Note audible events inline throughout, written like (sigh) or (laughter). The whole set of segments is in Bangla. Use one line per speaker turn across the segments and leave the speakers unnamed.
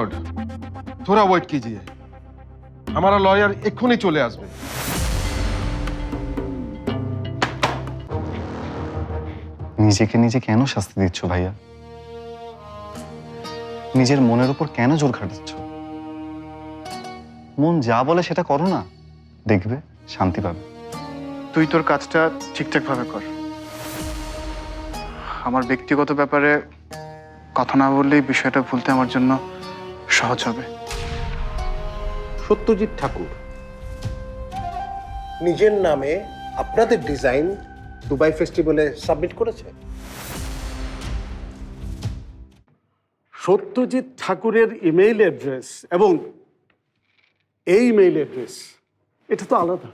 रिकॉर्ड থোড়া ওয়েট কিজিয়ে আমার লয়ার एखुनी চলে আসবে।
নিজেকে নিজে কেন শাস্তি দিচ্ছ ভাইয়া? নিজের মনের উপর কেন জোর খাটাচ্ছ মন যা বলে সেটা করো না। দেখবে শান্তি পাবে।
তুই তোর কাজটা ঠিকঠাক ভাবে কর। আমার ব্যক্তিগত ব্যাপারে কথা না বললেই বিষয়টা ভুলতে আমার জন্য সহজ হবে।
সত্যজিৎ ঠাকুর নিজের নামে আপনাদের ডিজাইন দুবাই ফেস্টিভ্যালে সাবমিট করেছে।
সত্যজিৎ ঠাকুরের ইমেইল অ্যাড্রেস এবং এই ইমেইল অ্যাড্রেস এটা তো আলাদা।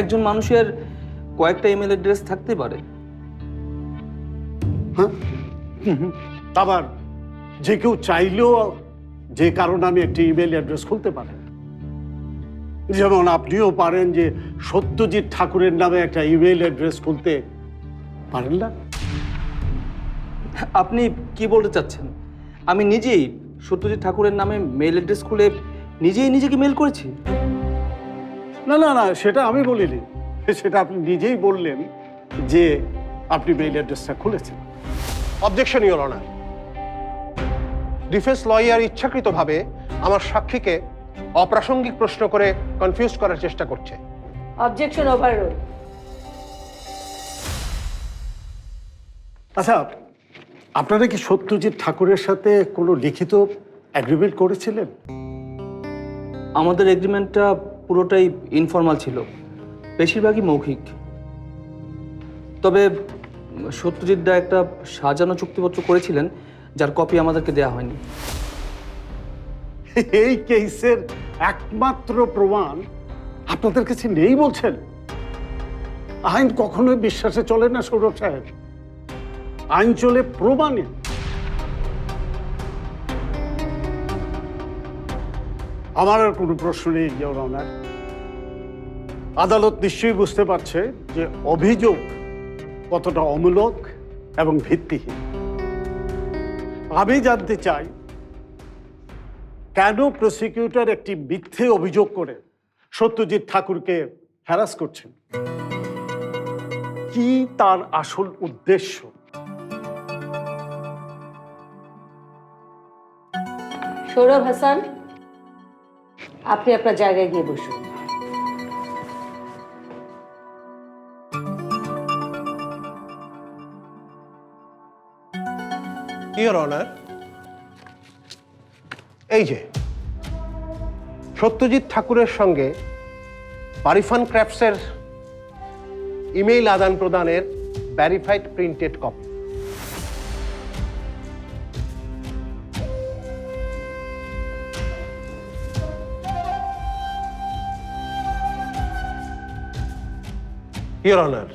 একজন মানুষের কয়েকটা ইমেল অ্যাড্রেস থাকতে পারে।
হ্যাঁ? আবার যে কেউ চাইলেও যে কারণে আমি একটি ইমেল অ্যাড্রেস খুলতে পারেন যেমন আপনিও পারেন যে সত্যজিৎ ঠাকুরের নামে একটা ইমেল অ্যাড্রেস খুলতে পারেন না?
আপনি কি বলতে চাচ্ছেন? আমি নিজেই সত্যজিৎ ঠাকুরের নামে মেল অ্যাড্রেস খুলে নিজেই নিজেকে মেল করেছি?
না না না সেটা আমি বলিনি। সেটা আপনি নিজেই বললেন যে আপনি মেইল অ্যাড্রেসটা খুলেছেন।
Objection your honour defence lawyer ইচ্ছাকৃতভাবে আমার সাক্ষীকে অপ্রাসঙ্গিক প্রশ্ন করে কনফিউজ করার চেষ্টা করছে।
অবজেকশন ওভাররুল
আচ্ছা আপনারা কি সত্যজিৎ ঠাকুরের সাথে কোনো লিখিত অ্যাগ্রিমেন্ট করেছিলেন?
আমাদের এগ্রিমেন্টটা পুরোটাই ইনফর্মাল ছিল বেশিরভাগই মৌখিক। তবে সত্যজিৎ দা একটা সাজানো চুক্তিপত্র করেছিলেন, যার কপি আমাদেরকে দেয়া হয়নি।
এই কেসের একমাত্র প্রমাণ আপনাদের কাছে নেই বলছেন? আইন কখনোই বিশ্বাসে চলে না, সৌরভ সাহেব। আইন চলে প্রমাণে। আমার আর কোনো প্রশ্ন নেই আদালত নিশ্চয়ই বুঝতে পারছে যে অভিযোগ কতটা অমূলক এবং ভিত্তিহীন। আমি জানতে চাই, কেন প্রসিকিউটর একটি মিথ্যে অভিযোগ করে সত্যজিৎ ঠাকুরকে হ্যারাস করছেন? কি তার আসল উদ্দেশ্য?
সৌরভ হাসান, আপনি আপনার জায়গায় গিয়ে বসুন।
ইওর অনার এই যে, সত্যজিৎ ঠাকুরের সঙ্গে পারিফান ক্র্যাপসের ইমেইল আদান প্রদানের verified printed copy. Your honour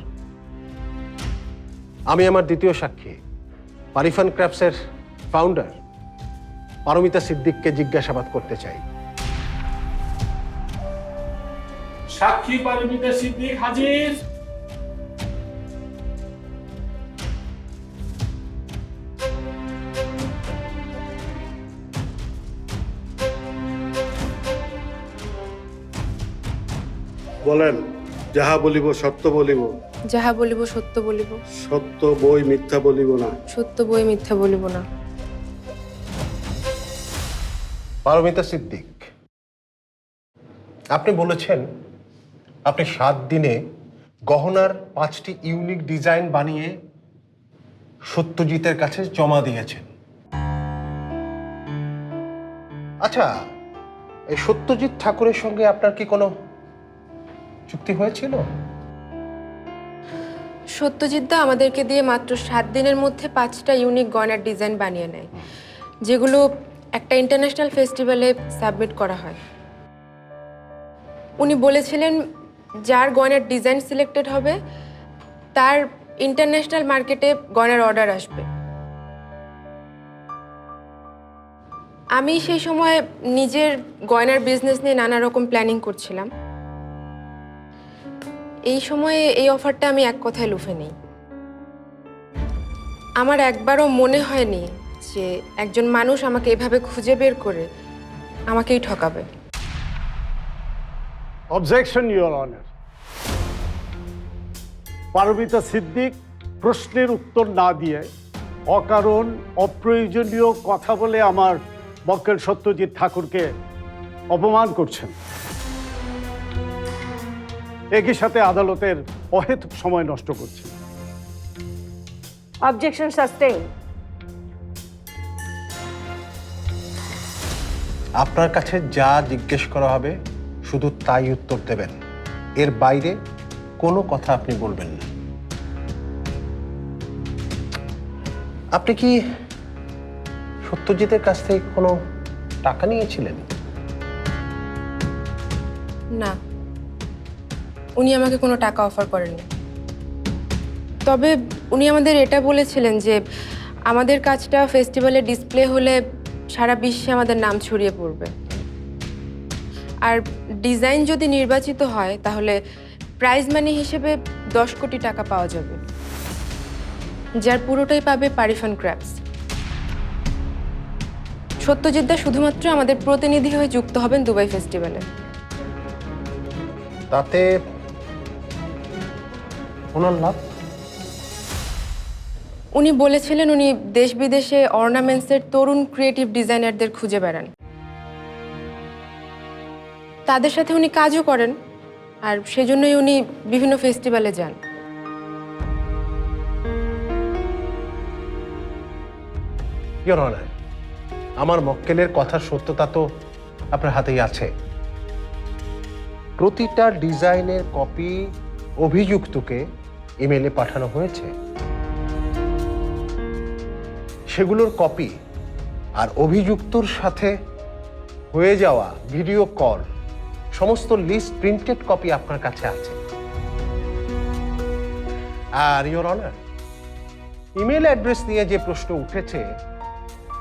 আমি আমার দ্বিতীয় সাক্ষী। পারিফান ক্র্যাপসের ফাউন্ডার পারমিতা সিদ্দিককে জিজ্ঞাসাবাদ করতে চাই।
সাক্ষী পারমিতা সিদ্দিক হাজির।
বলেন যাহা বলিব সত্য বলিব।
যাহা বলিব সত্য বলিব।
সত্য বই মিথ্যা বলিব না।
সত্য বই মিথ্যা বলিব না।
পারমিতা সিদ্দিক আপনি বলেছেন আপনি সাত দিনে গহনার পাঁচটি ইউনিক ডিজাইন বানিয়ে সত্যজিতের কাছে জমা দিয়েছেন। আচ্ছা এই সত্যজিৎ ঠাকুরের সঙ্গে আপনার কি কোনো চুক্তি হয়েছিল?
সত্যজিৎদা আমাদেরকে দিয়ে মাত্র সাত দিনের মধ্যে পাঁচটা ইউনিক গয়নার ডিজাইন বানিয়ে নেয়, যেগুলো একটা ইন্টারন্যাশনাল ফেস্টিভ্যালে সাবমিট করা হয়। উনি বলেছিলেন, যার গয়নার ডিজাইন সিলেক্টেড হবে, তার ইন্টারন্যাশনাল মার্কেটে গয়নার অর্ডার আসবে। আমি সেই সময় নিজের গয়নার বিজনেস নিয়ে নানা রকম প্ল্যানিং করছিলাম। এই সময়ে এই অফারটা আমি এক কথায় লুফে নেই। আমার একবারও মনে হয়নি যে একজন মানুষ আমাকে এভাবে খুঁজে বের করে আমাকেই ঠকাবে।
Objection your honour Paramita Siddique প্রশ্নের উত্তর না দিয়ে অকারণ, অপ্রয়োজনীয় কথা বলে আমার মক্কেল সত্যজিৎ ঠাকুরকে অপমান করছেন। একই সাথে আদালতের অহেতুক সময় নষ্ট করছেন
অবজেকশন সাস্টেইন
আপনার কাছে যা জিজ্ঞেস করা হবে শুধু তাই উত্তর দেবেন। এর বাইরে কোনো কথা আপনি বলবেন না। আপনি কি সত্যজিতের কাছ থেকে কোনো টাকা নিয়েছিলেন?
না। উনি আমাকে কোনো টাকা অফার করেননি। তবে উনি আমাদের এটা বলেছিলেন যে, আমাদের কাজটা ফেস্টিভ্যালে ডিসপ্লে হলে সারা বিশ্বে আমাদের নাম ছড়িয়ে পড়বে। আর ডিজাইন যদি নির্বাচিত হয়, তাহলে প্রাইজ মানি হিসেবে দশ কোটি টাকা পাওয়া যাবে। যার পুরোটাই পাবে পারিফান ক্র্যাপস সত্যজিৎদা শুধুমাত্র আমাদের প্রতিনিধি হয়ে যুক্ত হবেন দুবাই ফেস্টিভ্যালে
তাতে ওনার লাভ
উনি বলেছিলেন উনি দেশ বিদেশে অর্নামেন্টসের তরুণ ক্রিয়েটিভ ডিজাইনারদের খুঁজে বেড়ান। তাদের সাথে উনি কাজও করেন আর সেজন্যই উনি বিভিন্ন ফেস্টিভ্যালে যান।
ইয়োর অনার আমার মক্কেলের কথার সত্যতা তো আপনার হাতেই আছে। প্রতিটা ডিজাইনের কপি অভিযুক্তকে ইমেলে পাঠানো হয়েছে। সেগুলোর কপি আর অভিযুক্তর সাথে হয়ে যাওয়া ভিডিও কল, সমস্ত লিস্ট প্রিন্টেড কপি আপনার কাছে আছে। আর ইয়োর অনার ইমেল অ্যাড্রেস নিয়ে যে প্রশ্ন উঠেছে,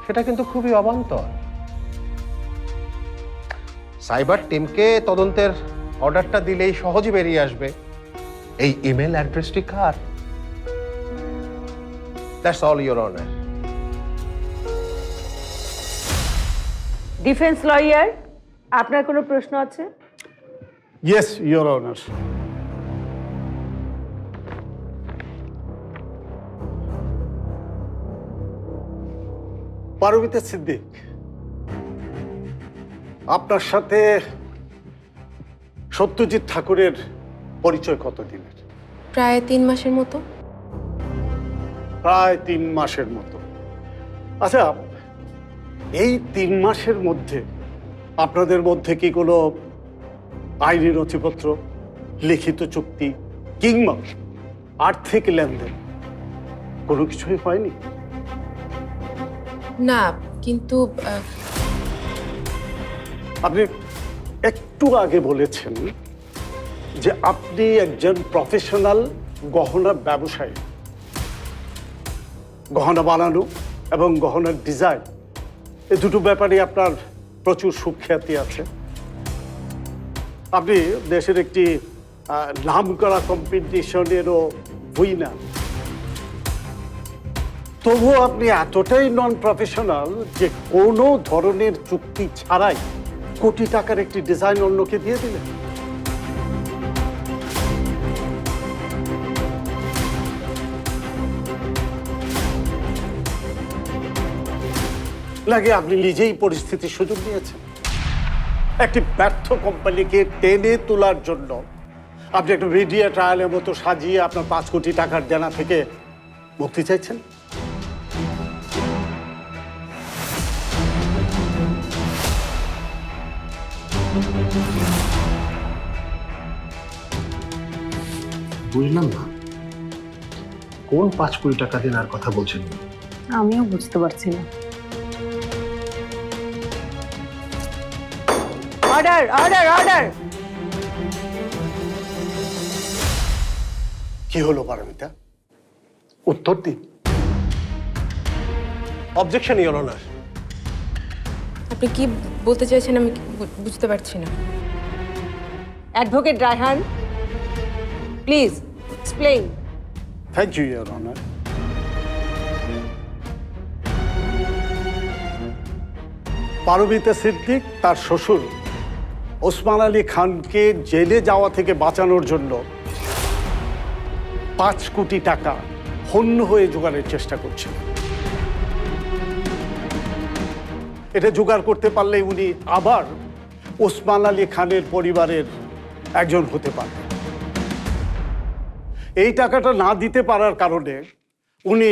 সেটা কিন্তু খুবই অবান্তর। সাইবার টিমকে তদন্তের অর্ডারটা দিলেই সহজে বেরিয়ে আসবে। এই ইমেল অ্যাড্রেসটি কার? That's all your honour
defence lawyer আপনার কোনো প্রশ্ন আছে?
Yes your honour Paramita Siddique আপনার সাথে সত্যজিৎ ঠাকুরের পরিচয় কত দিনের?
প্রায় তিন মাসের মতো।
প্রায় তিন মাসের মতো। আচ্ছা এই তিন মাসের মধ্যে আপনাদের মধ্যে কি কোনো আইনি নথিপত্র লিখিত চুক্তি কিংবা আর্থিক লেনদেন কোনো কিছুই হয়নি?
না কিন্তু
আপনি একটু আগে বলেছেন যে আপনি একজন প্রফেশনাল গহনা ব্যবসায়ী। গহনা বানানো এবং গহনার ডিজাইন এ দুটো ব্যাপারে আপনার প্রচুর সুখ্যাতি আছে। আপনি দেশের একটি নাম করা কম্পিটিশনেরও উইনার তবুও আপনি এতটাই নন প্রফেশনাল যে কোনো ধরনের চুক্তি ছাড়াই কোটি টাকার একটি ডিজাইন অন্যকে দিয়ে দিলেন। লাগে আপনি নিজেই পরিস্থিতির সুযোগ নিয়েছেন। একটি ব্যর্থ কোম্পানিকে টেনে তোলার জন্য আপনি একটা মিডিয়া ট্রায়ালের মতো সাজিয়ে আপনার পাঁচ কোটি টাকার জানা থেকে মুক্তি চাইছেন?
বুঝলাম না। কোন পাঁচ কোটি টাকা দেনার কথা বলছেন?
আমিও বুঝতে পারছি না।
Order! Order! Order!
কি হলো পারমিতা উত্তর দিন
অবজেকশন ইওর অনার
আপনি কি বলতে চাইছেন আমি বুঝতে পারছি না
advocate Raihan please explain
thank you your honour Paramita Siddique তার শ্বশুর ওসমান আলী খানকে জেলে যাওয়া থেকে বাঁচানোর জন্য পাঁচ কোটি টাকা হন্য হয়ে জোগাড়ের চেষ্টা করছেন। এটা জোগাড় করতে পারলে উনি আবার ওসমান আলী খানের পরিবারের একজন হতে পারবেন এই টাকাটা না দিতে পারার কারণে উনি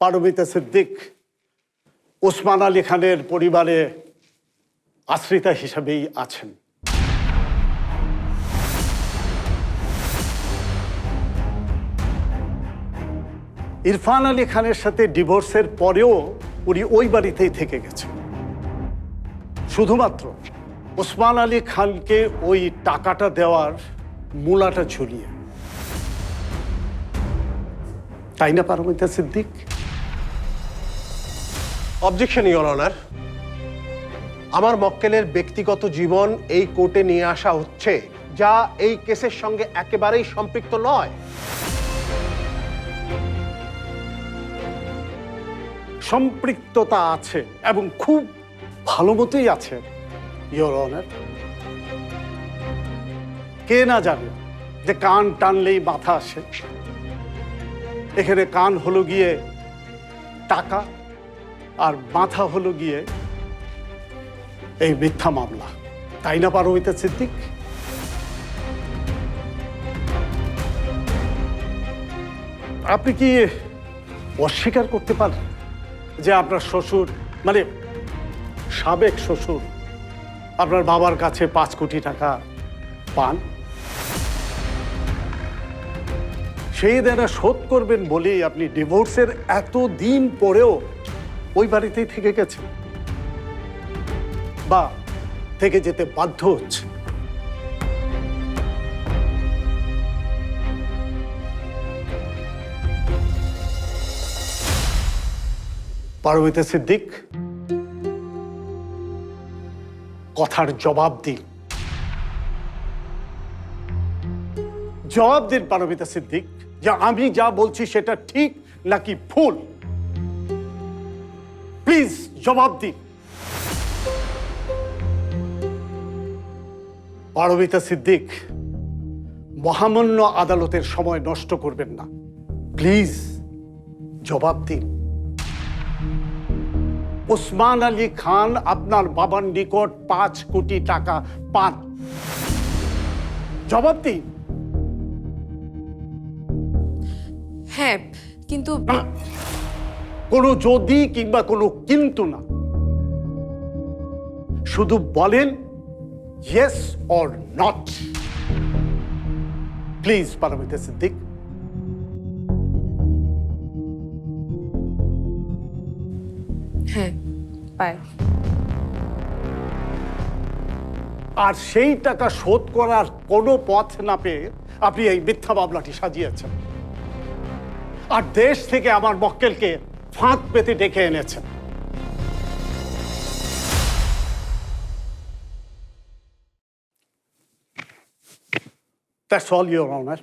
পারমিতা সিদ্দিক ওসমান আলী খানের পরিবারে আশ্রিতা হিসাবেই আছেন। ইরফান আলী খানের সাথে ডিভোর্সের পরেও উনি ওই বাড়িতেই থেকে গেছেন। শুধুমাত্র ওসমান আলী খানকে ওই টাকাটা দেওয়ার মূলাটা ঝুলিয়ে। তাই না, Paramita Siddique?
Objection your honour আমার মক্কেলের ব্যক্তিগত জীবন এই কোর্টে নিয়ে আসা হচ্ছে, যা এই কেসের সঙ্গে একেবারেই সম্পৃক্ত নয়।
সম্পৃক্ততা আছে এবং খুব ভালো মতোই আছে ইয়োর অনার কে না জানে যে কান টানলেই মাথা আসে। এখানে কান হলো গিয়ে টাকা আর মাথা হলো গিয়ে এই মিথ্যা মামলা। তাই না, পারমিতা সিদ্দিক? আপনি কি অস্বীকার করতে পারেন যে আপনার শ্বশুর মানে সাবেক শ্বশুর, আপনার বাবার কাছে পাঁচ কোটি টাকা পান? সেই দেনা শোধ করবেন বলেই আপনি ডিভোর্সের এত দিন পরেও ওই বাড়িতেই থেকে গেছেন। বা থেকে যেতে বাধ্য হচ্ছে। পারমিতা সিদ্দিক, কথার জবাব দিন। জবাব দিন পারমিতা সিদ্দিক, যে আমি যা বলছি সেটা ঠিক নাকি ভুল? প্লিজ জবাব দিন। পারমিতা সিদ্দিক মহামান্য আদালতের সময় নষ্ট করবেন না। প্লিজ জবাব দিন। ওসমান আলী খান আপনার বাবার নিকট পাঁচ কোটি টাকা পান। জবাব দিন।
হ্যাঁ কিন্তু
না, কোনো যদি কিংবা কোনো কিন্তু না। শুধু বলেন yes or not please Paramita Siddique
হ্যাঁ
আর সেই টাকা শোধ করার কোনো পথ না পেয়ে আপনি এই মিথ্যা মামলাটি সাজিয়েছেন। আর দেশ থেকে আমার মক্কেলকে ফাঁক পেতে ডেকে এনেছেন। That's all, Your Honor.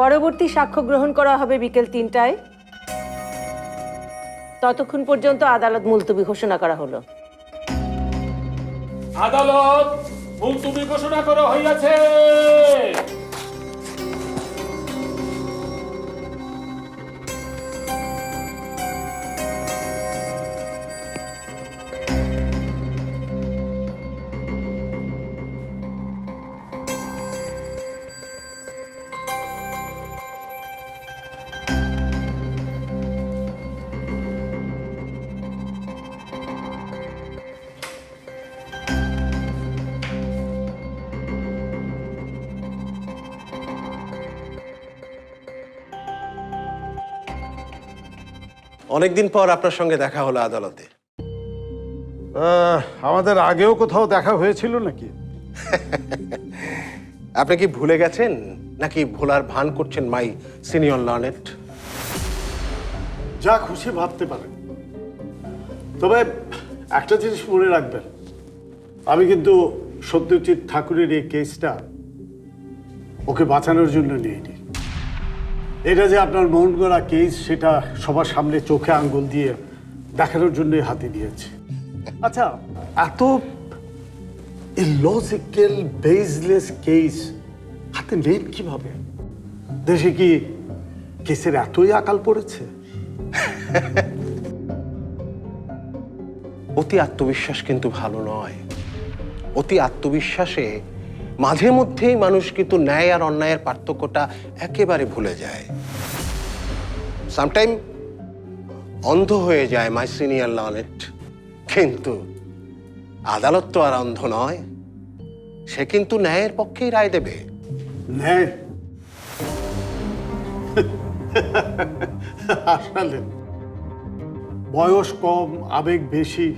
পরবর্তী সাক্ষ্য গ্রহণ করা হবে বিকেল তিনটায়। ততক্ষণ পর্যন্ত আদালত মুলতবি ঘোষণা করা হলো।
আদালত মুলতুবি ঘোষণা করা হইয়াছে।
অনেকদিন পর আপনার সঙ্গে দেখা হলো আদালতে।
আমাদের আগেও কোথাও দেখা হয়েছিল নাকি? (laughs)
আপনি কি ভুলে গেছেন? নাকি ভোলার ভান করছেন মাই সিনিয়র লার্নেট?
যা খুশি ভাবতে পারেন। তবে একটা জিনিস মনে রাখবেন। আমি কিন্তু সত্যজিৎ ঠাকুরের এই কেসটা ওকে বাঁচানোর জন্য নিইনি। এটা যে আপনার মন গড়া কেস সেটা সবার সামনে চোখে আঙ্গুল দিয়ে দেখানোর জন্যই হাতে দিয়েছে আচ্ছা এত ইলজিক্যাল বেসলেস কেস হাতে নেন কীভাবে? দেশে কি কেসের এতই আকাল পড়েছে?
অতি আত্মবিশ্বাস কিন্তু ভালো নয়। অতি আত্মবিশ্বাসে মাঝে মধ্যেই মানুষ কিন্তু ন্যায় আর অন্যায়ের পার্থক্যটা একেবারে ভুলে যায়। সামটাইম অন্ধ হয়ে যায় মাই সিনিয়র লনেট কিন্তু আদালত তো আর অন্ধ নয়, সে কিন্তু ন্যায়ের পক্ষেই রায় দেবে।
ন্যায়। আসলে বয়স কম, আবেগ বেশি,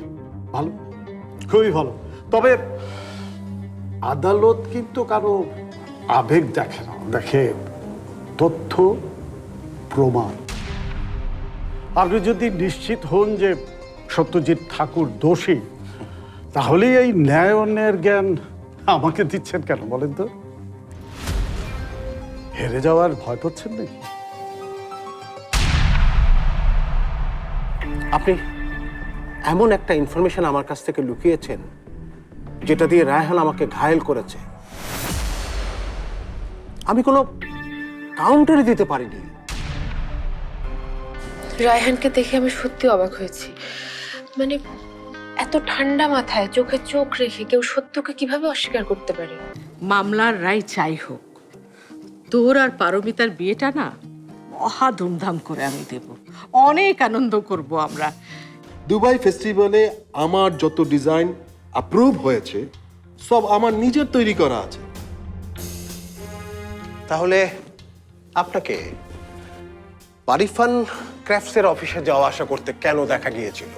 ভালো? খুবই ভালো। তবে আদালত কিন্তু কারও আবেগ দেখে না, দেখে তথ্য, প্রমাণ। আপনি যদি নিশ্চিত হন যে সত্যজিৎ ঠাকুর দোষী, তাহলেই এই ন্যায় জ্ঞান আমাকে দিচ্ছেন কেন বলেন তো? হেরে যাওয়ার ভয় পাচ্ছেন নাকি?
আপনি এমন একটা ইনফরমেশন আমার কাছ থেকে লুকিয়েছেন যেটা দিয়ে রায়হান আমাকে ঘায়েল করেছে। আমি কোনো কাউন্টারে দিতে পারিনি।
রায়হানকে দেখে আমি সত্যি অবাক হয়েছি। মানে এত ঠান্ডা মাথায় চোখে চোখ রেখে কেউ সত্যকে কীভাবে অস্বীকার করতে পারে?
মামলার রায় চাই হোক। তোর আর পারমিতার বিয়েটা না মহা ধুমধাম করে আমি দেব। অনেক আনন্দ করব আমরা।
দুবাই ফেস্টিভ্যালে আমার যত ডিজাইন অ্যাপ্রুভ হয়েছে, সব আমার নিজের তৈরি করা আছে।
তাহলে আপনাকে পারিফান ক্র্যাফটসের অফিসে যাওয়া আসা করতে কেন দেখা গিয়েছিল?